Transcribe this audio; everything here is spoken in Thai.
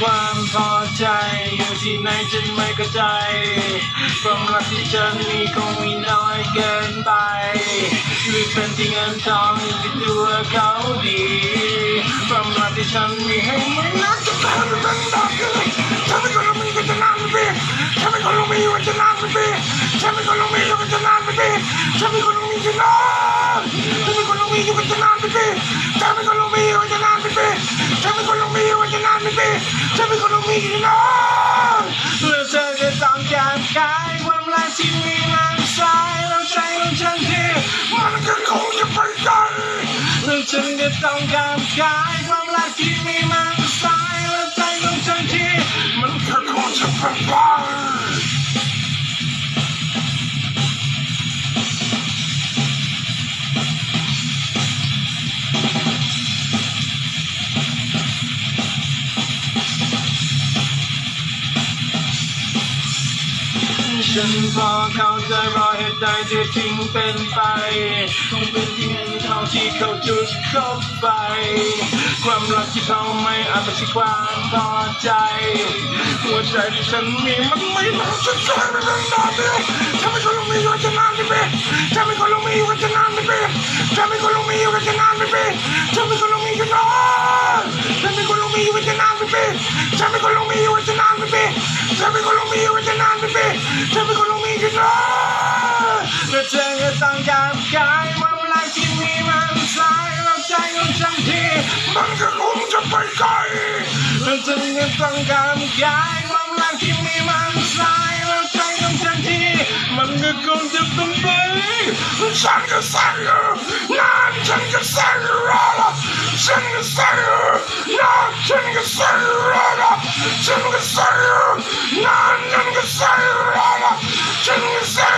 ความพอใจอยู่ที่ไหนฉันไม่เข้าใจ ความรักที่ฉันมีคงมีน้อยเกินไปชีวิตเป็นที่เงินทองที่ตัวเขาดีความรักที่ฉันมีให้ไม่นักจะตายเป็นดอกเลยฉันไม่ก็รู้มีก็จะนานไปฉันไม่ก็รู้มีก็จะนานไปฉันไม่ก็รู้มีก็จะนานไปฉันไม่ก็รู้มีจะนานฉันไม่ก็รู้มีก็จะนานไปฉันไม่ก็รู้มีก็จะนานไปฉันไม่ก็รู้มีก็จะนานไป ปีฉันไม่ก็รู้มีจะนาเมื่อเธอจะต้องการขายความรักที่มีมันสายเราใจของฉันที่มันก็คงจะไปไกลเมื่อฉันจะต้องการขายความรักที่มีมันสายเราใจของฉันที่มันก็คงจะไปไกล ฉันพอเข้าใจรอเหตุใดที่ทิ้งเป็นไป คงเป็นที่เท่าที่เขาจุดเข้าไป ความรักที่เขาไม่อาจเป็นที่ความพอใจ หัวใจที่ฉันมีมันไม่น่าจะใจไม่เป็นนานเดียวฉันไม่คนลงมีอยู่จะนานไปเป็นฉันไม่คนลงมีอยู่จะนานไปเป็นฉันไม่คนลงมีอยู่จะนานไปเป็นฉันไม่คนลงมีอยู่จะนานฉันไม่คนลงมีอยู่จะนานไปเป็นฉันไม่คนลงมีอยู่จะนานไปเป็นฉันไม่คนลงมีอยู่จะนาน ไปเป็นฉันไม่คนลงมีอยู่จะนานและเธอก็ต้องการกายว่าเวลาที่มีมันสายแล้วใจของฉันทีมันก็คงจะไปไกลและเธอก็ต้องการกายว่าเวลาที่มีมันสายแล้วใจของฉันทีมันก็คงจะต้องไปฉันก็ใส่นานฉันก็ใส่รอละฉันก็ใส่นานฉันก็ใส่รอละฉันก็ใส่นาน Jerusalem!